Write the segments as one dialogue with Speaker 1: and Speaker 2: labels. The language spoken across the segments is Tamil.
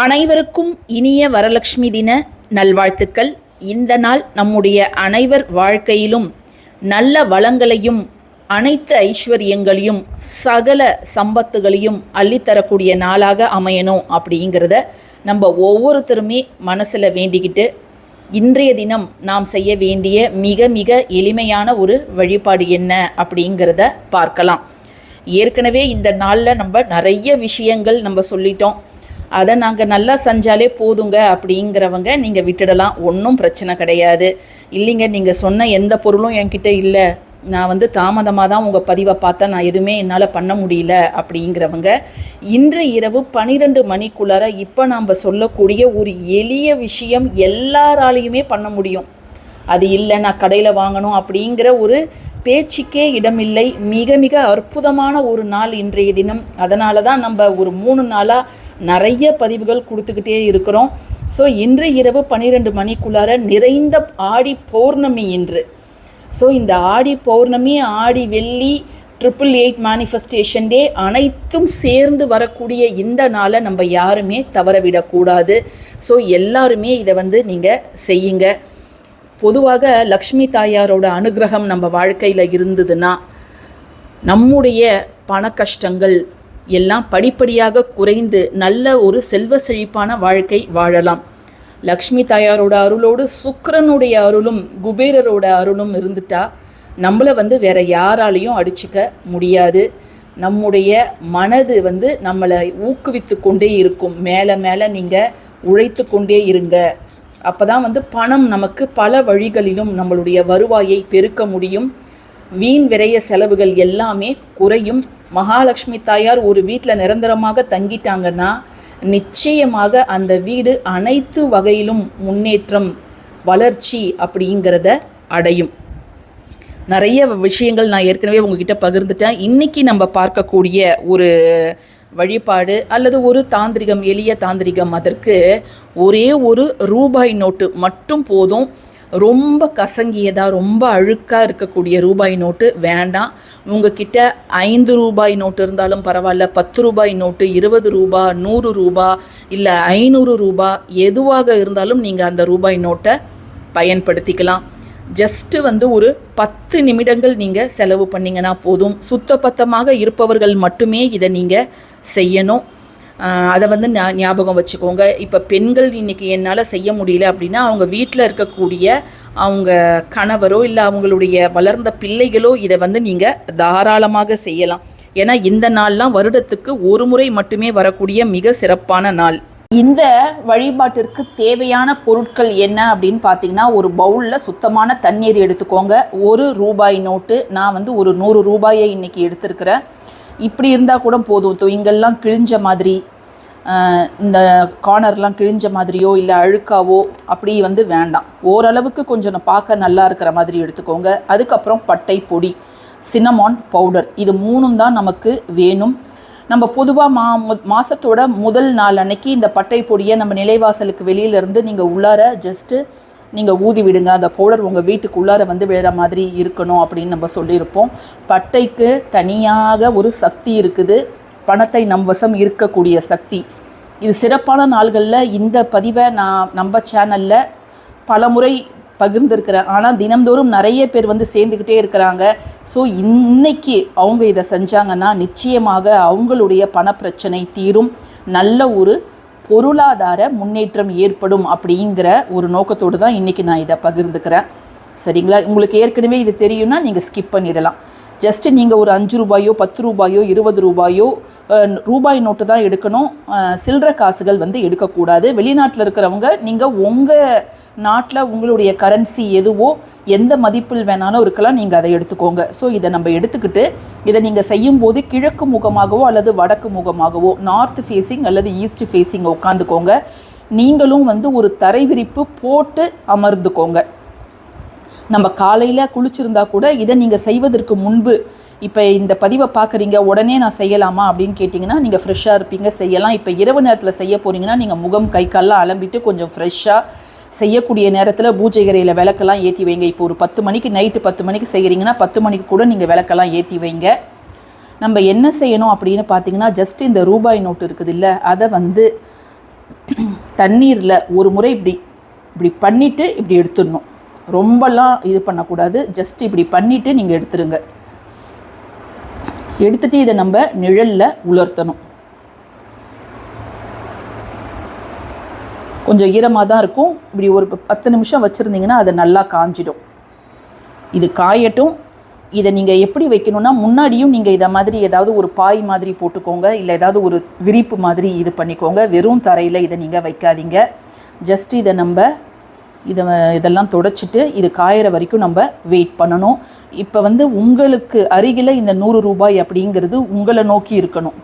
Speaker 1: அனைவருக்கும் இனிய வரலட்சுமி தின நல்வாழ்த்துக்கள். இந்த நாள் நம்முடைய அனைவர் வாழ்க்கையிலும் நல்ல வளங்களையும் அனைத்து ஐஸ்வர்யங்களையும் சகல சம்பத்துகளையும் அள்ளித்தரக்கூடிய நாளாக அமையணும் அப்படிங்கிறத நம்ம ஒவ்வொருத்தருமே மனசில் வேண்டிக்கிட்டு இன்றைய தினம் நாம் செய்ய வேண்டிய மிக மிக எளிமையான ஒரு வழிபாடு என்ன அப்படிங்கிறத பார்க்கலாம். ஏற்கனவே இந்த நாளில் நம்ம நிறைய விஷயங்கள் நம்ம சொல்லிட்டோம். அதை நாங்கள் நல்லா செஞ்சாலே போதுங்க அப்படிங்கிறவங்க நீங்கள் விட்டுடலாம். ஒன்றும் பிரச்சனை கிடையாது. இல்லைங்க நீங்கள் சொன்ன எந்த பொருளும் என்கிட்ட இல்லை. நான் வந்து தாமதமாக தான் உங்கள் பதிவை பார்த்தா நான் எதுவுமே என்னால் பண்ண முடியல அப்படிங்கிறவங்க இன்று இரவு பன்னிரெண்டு மணிக்குள்ளார இப்போ நாம் சொல்லக்கூடிய ஒரு எளிய விஷயம் எல்லாராலையுமே பண்ண முடியும். அது இல்லை நான் கடையில் வாங்கணும் அப்படிங்கிற ஒரு பேச்சுக்கே இடமில்லை. மிக மிக அற்புதமான ஒரு நாள் இன்றைய தினம். அதனால தான் நம்ம ஒரு மூணு நாளாக நிறைய பதிவுகள் கொடுத்துக்கிட்டே இருக்கிறோம். ஸோ இன்று இரவு பன்னிரெண்டு மணிக்குள்ளார நிறைந்த ஆடி பௌர்ணமி இன்று. ஸோ இந்த ஆடி பௌர்ணமி ஆடி வெள்ளி ட்ரிபிள் எயிட் மேனிஃபெஸ்டேஷன் டே அனைத்தும் சேர்ந்து வரக்கூடிய இந்த நாளை நம்ம யாருமே தவற விடக்கூடாது ஸோ எல்லாருமே இதை வந்து நீங்கள் செய்யுங்க. பொதுவாக லக்ஷ்மி தாயாரோட அனுகிரகம் நம்ம வாழ்க்கையில் இருந்ததுன்னா நம்முடைய பண கஷ்டங்கள் எல்லாம் படிப்படியாக குறைந்து நல்ல ஒரு செல்வ செழிப்பான வாழ்க்கை வாழலாம். லக்ஷ்மி தாயாரோட அருளோடு சுக்கிரனுடைய அருளும் குபேரரோட அருளும் இருந்துட்டா நம்மளை வந்து வேற யாராலையும் அடிச்சுக்க முடியாது. நம்முடைய மனது வந்து நம்மளை ஊக்குவித்து கொண்டே இருக்கும். மேலே மேலே நீங்கள் உழைத்து கொண்டே இருங்க. அப்போ தான் வந்து பணம் நமக்கு பல வழிகளிலும் நம்மளுடைய வருவாயை பெருக்க முடியும். வீண் விரைய செலவுகள் எல்லாமே குறையும். மகாலட்சுமி தாயார் ஒரு வீட்டில் நிரந்தரமாக தங்கிட்டாங்கன்னா நிச்சயமாக அந்த வீடு அனைத்து வகையிலும் முன்னேற்றம் வளர்ச்சி அப்படிங்கிறத அடையும். நிறைய விஷயங்கள் நான் ஏற்கனவே உங்ககிட்ட பகிர்ந்துட்டேன். இன்னைக்கு நம்ம பார்க்கக்கூடிய ஒரு வழிபாடு அல்லது ஒரு தாந்திரிகம் எளிய தாந்திரிகம் அதற்கு ஒரே ஒரு ரூபாய் நோட்டு மட்டும் போதும். ரொம்ப கசங்கியதாக ரொம்ப அழுக்காக இருக்கக்கூடிய ரூபாய் நோட்டு வேண்டாம். உங்ககிட்ட ஐந்து ரூபாய் நோட்டு இருந்தாலும் பரவாயில்ல பத்து ரூபாய் நோட்டு இருபது ரூபா நூறு ரூபா இல்லை ஐநூறு ரூபா எதுவாக இருந்தாலும் நீங்கள் அந்த ரூபாய் நோட்டை பயன்படுத்திக்கலாம். ஜஸ்ட்டு வந்து ஒரு பத்து நிமிடங்கள் நீங்கள் செலவு பண்ணிங்கன்னா போதும். சுத்தபத்தமாக இருப்பவர்கள் மட்டுமே இதை நீங்கள் செய்யணும். அதை வந்து ஞா- ஞாபகம் வச்சுக்கோங்க. இப்போ பெண்கள் இன்னைக்கு என்னால் செய்ய முடியல அப்படின்னா அவங்க வீட்டில் இருக்கக்கூடிய அவங்க கணவரோ இல்லை அவங்களுடைய வளர்ந்த பிள்ளைகளோ இதை வந்து நீங்கள் தாராளமாக செய்யலாம். ஏன்னா இந்த நாள்லாம் வருடத்துக்கு ஒரு முறை மட்டுமே வரக்கூடிய மிக சிறப்பான நாள். இந்த வழிபாட்டிற்கு தேவையான பொருட்கள் என்ன அப்படின்னு பார்த்தீங்கன்னா ஒரு பவுலில் சுத்தமான தண்ணீர் எடுத்துக்கோங்க. ஒரு ரூபாய் நோட்டு. நான் வந்து ஒரு நூறு ரூபாயை இன்னைக்கு எடுத்திருக்கிறேன். இப்படி இருந்தால் கூட போதும். தோ இங்கெல்லாம் கிழிஞ்ச மாதிரி இந்த கார்னர்லாம் கிழிஞ்ச மாதிரியோ இல்லை அழுக்காவோ அப்படி வந்து வேண்டாம். ஓரளவுக்கு கொஞ்சம் நான் பார்க்க நல்லா இருக்கிற மாதிரி எடுத்துக்கோங்க. அதுக்கப்புறம் பட்டை பொடி சின்னமான் பவுடர். இது மூணும் தான் நமக்கு வேணும். நம்ம பொதுவாக மா மாதத்தோட முதல் நாள் அன்னைக்கு இந்த பட்டை பொடியை நம்ம நிலைவாசலுக்கு வெளியிலேருந்து நீங்கள் உள்ளார ஜஸ்ட்டு நீங்கள் ஊதி விடுங்க. அந்த பவுடர் உங்கள் வீட்டுக்கு உள்ளார வந்து விழுற மாதிரி இருக்கணும் அப்படின்னு நம்ம சொல்லியிருப்போம். பட்டைக்கு தனியாக ஒரு சக்தி இருக்குது. பணத்தை நம் வசம் இருக்கக்கூடிய சக்தி. இது சிறப்பான நாள்களில் இந்த பதிவை நான் நம்ம சேனலில் பலமுறை பகிர்ந்திருக்கிறேன் ஆனால் தினம்தோறும் நிறைய பேர் வந்து சேர்ந்துக்கிட்டே இருக்கிறாங்க. ஸோ இன்னைக்கு அவங்க இதை செஞ்சாங்கன்னா நிச்சயமாக அவங்களுடைய பணப்பிரச்சனை தீரும். நல்ல ஒரு பொருளாதார முன்னேற்றம் ஏற்படும் அப்படிங்கிற ஒரு நோக்கத்தோடு தான் இன்றைக்கி நான் இதை பகிர்ந்துக்கிறேன். சரிங்களா? உங்களுக்கு ஏற்கனவே இது தெரியும்னா நீங்கள் ஸ்கிப் பண்ணிடலாம். ஜஸ்ட்டு நீங்கள் ஒரு அஞ்சு ரூபாயோ பத்து ரூபாயோ இருபது ரூபாயோ ரூபாய் நோட்டு தான் எடுக்கணும். சில்லற காசுகள் வந்து எடுக்கக்கூடாது. வெளிநாட்டில் இருக்கிறவங்க நீங்கள் உங்கள் நாட்டில் உங்களுடைய கரன்சி எதுவோ எந்த மதிப்பில் வேணாலும் இருக்கலாம் நீங்கள் அதை எடுத்துக்கோங்க. ஸோ இதை நம்ம எடுத்துக்கிட்டு இதை நீங்கள் செய்யும்போது கிழக்கு முகமாகவோ அல்லது வடக்கு முகமாகவோ நார்த் ஃபேஸிங் அல்லது ஈஸ்ட் ஃபேஸிங் உட்காந்துக்கோங்க நீங்களும் வந்து ஒரு தரை விரிப்பு போட்டு அமர்ந்துக்கோங்க. நம்ம காலையில் குளிச்சிருந்தா கூட இதை நீங்கள் செய்வதற்கு முன்பு இப்போ இந்த பதிவை பார்க்குறீங்க உடனே நான் செய்யலாமா அப்படின்னு கேட்டிங்கன்னா நீங்கள் ஃப்ரெஷ்ஷாக இருப்பீங்க செய்யலாம். இப்போ இரவு நேரத்தில் செய்ய போகிறீங்கன்னா நீங்கள் முகம் கை கால்லாம் அலம்பிட்டு கொஞ்சம் ஃப்ரெஷ்ஷாக செய்யக்கூடிய நேரத்தில் பூஜை கரையில் விளக்கெல்லாம் ஏற்றி வைங்க. இப்போ ஒரு பத்து மணிக்கு நைட்டு பத்து மணிக்கு செய்கிறீங்கன்னா பத்து மணிக்கு கூட நீங்கள் விளக்கெல்லாம் ஏற்றி வைங்க. நம்ம என்ன செய்யணும் அப்படின்னு பார்த்தீங்கன்னா ஜஸ்ட் இந்த ரூபாய் நோட்டு இருக்குது இல்லை அதை வந்து தண்ணீரில் ஒரு முறை இப்படி இப்படி பண்ணிவிட்டு இப்படி எடுத்துடணும். ரொம்பலாம் இது பண்ணக்கூடாது. ஜஸ்ட் இப்படி பண்ணிவிட்டு நீங்கள் எடுத்துருங்க. எடுத்துகிட்டு இதை நம்ம நிழலில் உலர்த்தணும். கொஞ்சம் ஈரமாக தான் இருக்கும். இப்படி ஒரு பத்து நிமிஷம் வச்சுருந்தீங்கன்னா அது நல்லா காஞ்சிடும். இது காயட்டும். இதை நீங்கள் எப்படி வைக்கணும்னா முன்னாடியும் நீங்கள் இதை மாதிரி ஏதாவது ஒரு பாய் மாதிரி போட்டுக்கோங்க. இல்லை ஏதாவது ஒரு விரிப்பு மாதிரி இது பண்ணிக்கோங்க. வெறும் தரையில் இதை நீங்கள் வைக்காதீங்க. ஜஸ்ட் இதை நம்ம இதை இதெல்லாம் தொடச்சிட்டு இது காயிற வரைக்கும் நம்ம வெயிட் பண்ணணும். இப்போ வந்து உங்களுக்கு அருகில் இந்த நூறு ரூபாய் அப்படிங்கிறது உங்களை நோக்கி இருக்கணும்.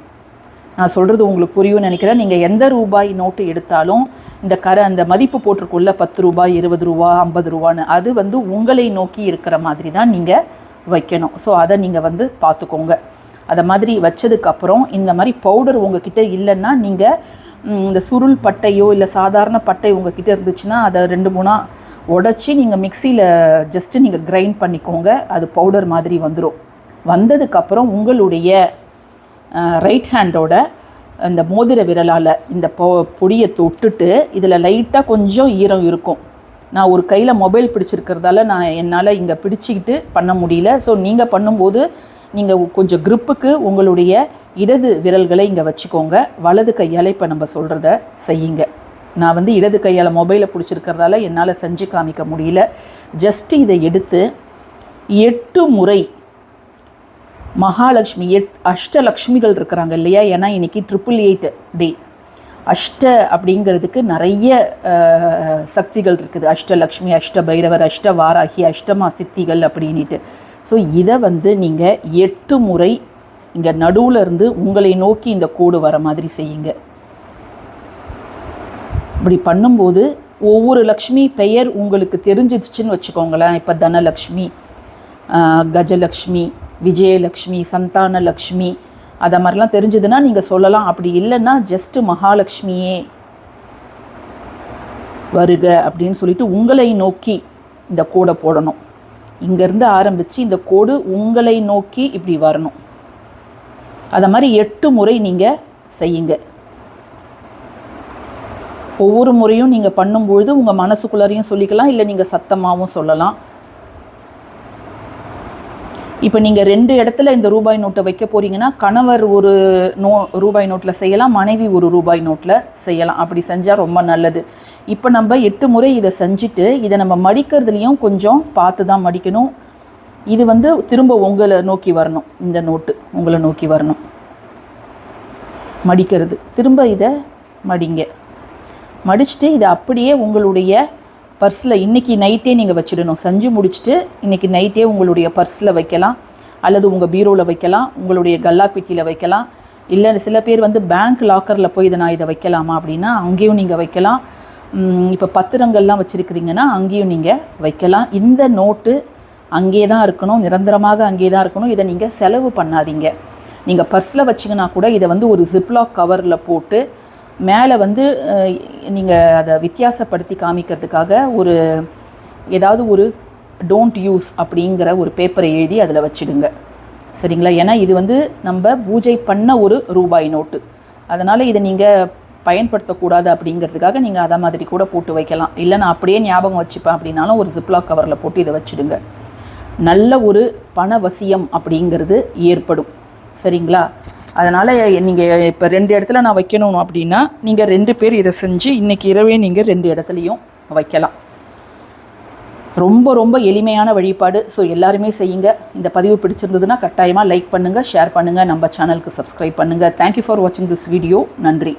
Speaker 1: நான் சொல்கிறது உங்களுக்கு புரியும்னு நினைக்கிறேன். நீங்கள் எந்த ரூபாய் நோட்டு எடுத்தாலும் இந்த கரை அந்த மதிப்பு போட்டிருக்குள்ள பத்து ரூபாய் இருபது ரூபா ஐம்பது ரூபான்னு அது வந்து உங்களை நோக்கி இருக்கிற மாதிரி தான் நீங்கள் வைக்கணும். ஸோ அதை நீங்கள் வந்து பார்த்துக்கோங்க. அதை மாதிரி வச்சதுக்கப்புறம் இந்த மாதிரி பவுடர் உங்ககிட்ட இல்லைன்னா நீங்கள் இந்த சுருள் பட்டையோ இல்லை சாதாரண பட்டை உங்ககிட்ட இருந்துச்சுன்னா அதை ரெண்டு மூணாக உடச்சி நீங்கள் மிக்சியில் ஜஸ்ட்டு நீங்கள் கிரைண்ட் பண்ணிக்கோங்க. அது பவுடர் மாதிரி வந்துடும் வந்ததுக்கப்புறம் உங்களுடைய ரைட் ஹேண்டோட அந்த மோதிர விரலால் இந்த பொ பொடியை தொட்டுட்டு இதில் லைட்டாக கொஞ்சம் ஈரம் இருக்கும். நான் ஒரு கையில் மொபைல் பிடிச்சிருக்கிறதால நான் என்னால் இங்கே பிடிச்சிக்கிட்டு பண்ண முடியல. ஸோ நீங்கள் பண்ணும்போது நீங்கள் கொஞ்சம் க்ரிப்புக்கு உங்களுடைய இடது விரல்களை இங்கே வச்சுக்கோங்க. வலது கையால் இப்போ நம்ம சொல்கிறத செய்யுங்க. நான் வந்து இடது கையால் மொபைலை பிடிச்சிருக்கிறதால என்னால் செஞ்சு காமிக்க முடியல. ஜஸ்ட்டு இதை எடுத்து எட்டு முறை மகாலட்சுமி எட் அஷ்டலக்ஷ்மிகள் இருக்கிறாங்க இல்லையா? ஏன்னா இன்றைக்கி ட்ரிபிள் எயிட் டே அஷ்ட அப்படிங்கிறதுக்கு நிறைய சக்திகள் இருக்குது. அஷ்டலக்ஷ்மி அஷ்ட பைரவர் அஷ்ட வாராகி அஷ்டமா சித்திகள் அப்படின்ட்டு ஸோ இதை வந்து நீங்கள் எட்டு முறை இங்கே நடுவில் இருந்து உங்களை நோக்கி இந்த கோடு வர மாதிரி செய்யுங்க. இப்படி பண்ணும்போது ஒவ்வொரு லக்ஷ்மி பெயர் உங்களுக்கு தெரிஞ்சிச்சுன்னு வச்சுக்கோங்களேன். இப்போ தனலக்ஷ்மி கஜலக்ஷ்மி விஜயலக்ஷ்மி சந்தானலக்ஷ்மி அதை மாதிரிலாம் தெரிஞ்சதுன்னா நீங்கள் சொல்லலாம். அப்படி இல்லைன்னா ஜஸ்ட் மகாலட்சுமியே வருக அப்படின்னு சொல்லிட்டு உங்களை நோக்கி இந்த கோடை போடணும். இங்கேருந்து ஆரம்பித்து இந்த கோடு உங்களை நோக்கி இப்படி வரணும். அதை மாதிரி எட்டு முறை நீங்கள் செய்யுங்க. ஒவ்வொரு முறையும் நீங்கள் பண்ணும்பொழுது உங்கள் மனசுக்குள்ளாரையும் சொல்லிக்கலாம் இல்லை நீங்கள் சத்தமாகவும் சொல்லலாம். இப்போ நீங்கள் ரெண்டு இடத்துல இந்த ரூபாய் நோட்டை வைக்க போறீங்கன்னா கணவர் ஒரு நோ ரூபாய் நோட்டில் செய்யலாம் மனைவி ஒரு ரூபாய் நோட்டில் செய்யலாம். அப்படி செஞ்சால் ரொம்ப நல்லது. இப்போ நம்ம எட்டு முறை இதை செஞ்சுட்டு இதை நம்ம மடிக்கிறதுலையும் கொஞ்சம் பார்த்து தான் மடிக்கணும். இது வந்து திரும்ப உங்களை நோக்கி வரணும் இந்த நோட்டு. உங்களை நோக்கி வரணும். மடிக்கிறது. திரும்ப இதை மடிங்க. மடிச்சுட்டு இதை அப்படியே உங்களுடைய பர்ஸில் இன்றைக்கி நைட்டே நீங்கள் வச்சிடணும். செஞ்சு முடிச்சுட்டு இன்றைக்கி நைட்டே உங்களுடைய பர்ஸில் வைக்கலாம். அல்லது உங்கள் பீரோவில் வைக்கலாம். உங்களுடைய கல்லாப்பெட்டியில் வைக்கலாம். இல்லை சில பேர் வந்து பேங்க் லாக்கரில் போய் இதை நான் இதை வைக்கலாமா அப்படின்னா அங்கேயும் நீங்கள் வைக்கலாம். இப்போ பத்திரங்கள்லாம் வச்சுருக்கிறீங்கன்னா அங்கேயும் நீங்கள் வைக்கலாம். இந்த நோட்டு அங்கே தான் இருக்கணும். நிரந்தரமாக அங்கே தான் இருக்கணும். இதை நீங்கள் செலவு பண்ணாதீங்க. நீங்கள் பர்ஸில் வச்சிங்கன்னா கூட இதை வந்து ஒரு ஜிப்லாக் கவரில் போட்டு மேலே வந்து நீங்கள் அதை வித்தியாசப்படுத்தி காமிக்கிறதுக்காக ஒரு ஏதாவது ஒரு டோன்ட் யூஸ் அப்படிங்கிற ஒரு பேப்பரை எழுதி அதில் வச்சிடுங்க. சரிங்களா? ஏன்னா இது வந்து நம்ம பூஜை பண்ண ஒரு ரூபாய் நோட்டு. அதனால் இதை நீங்கள் பயன்படுத்தக்கூடாது அப்படிங்கிறதுக்காக நீங்கள் அதை மாதிரி கூட போட்டு வைக்கலாம். இல்லை நான் அப்படியே ஞாபகம் வச்சுப்பேன் அப்படின்னாலும் ஒரு ஜிப்லாக் கவரில் போட்டு இதை வச்சிடுங்க. நல்ல ஒரு பணவசியம் அப்படிங்கிறது ஏற்படும். சரிங்களா? அதனால் நீங்கள் இப்போ ரெண்டு இடத்துல நான் வைக்கணும் அப்படின்னா நீங்கள் ரெண்டு பேர் இதை செஞ்சு இன்றைக்கி இரவே நீங்கள் ரெண்டு இடத்துலையும் வைக்கலாம். ரொம்ப ரொம்ப எளிமையான வழிபாடு. ஸோ எல்லாருமே செய்யுங்க. இந்த பதிவு பிடிச்சிருந்ததுன்னா கட்டாயமாக லைக் பண்ணுங்கள் ஷேர் பண்ணுங்கள் நம்ம சேனலுக்கு சப்ஸ்கிரைப் பண்ணுங்கள் தேங்க்யூ ஃபார் வாட்சிங் திஸ் வீடியோ நன்றி.